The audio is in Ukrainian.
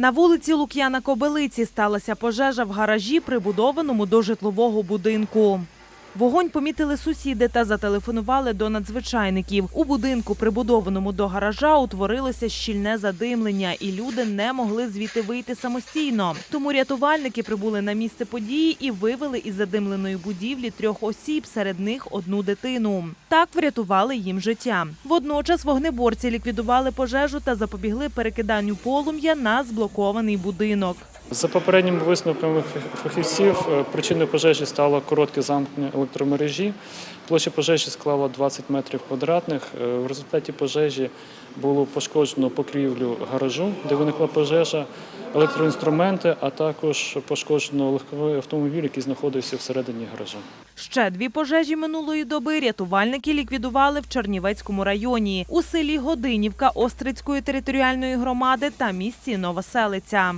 На вулиці Лук'яна Кобилиці сталася пожежа в гаражі, прибудованому до житлового будинку. Вогонь помітили сусіди та зателефонували до надзвичайників. У будинку, прибудованому до гаража, утворилося щільне задимлення, і люди не могли звідти вийти самостійно. Тому рятувальники прибули на місце події і вивели із задимленої будівлі трьох осіб, серед них одну дитину. Так врятували їм життя. Водночас вогнеборці ліквідували пожежу та запобігли перекиданню полум'я на зблокований будинок. За попередніми висновками фахівців, е, причиною пожежі стало коротке замкнення електромережі. Площа пожежі склала 20 метрів квадратних. Е, В результаті пожежі було пошкоджено покрівлю гаражу, де виникла пожежа, електроінструменти, а також пошкоджено легковий автомобіль, який знаходився всередині гаража. Ще дві пожежі минулої доби рятувальники ліквідували в Чернівецькому районі у селі Годинівка Острицької територіальної громади та місті Новоселиця.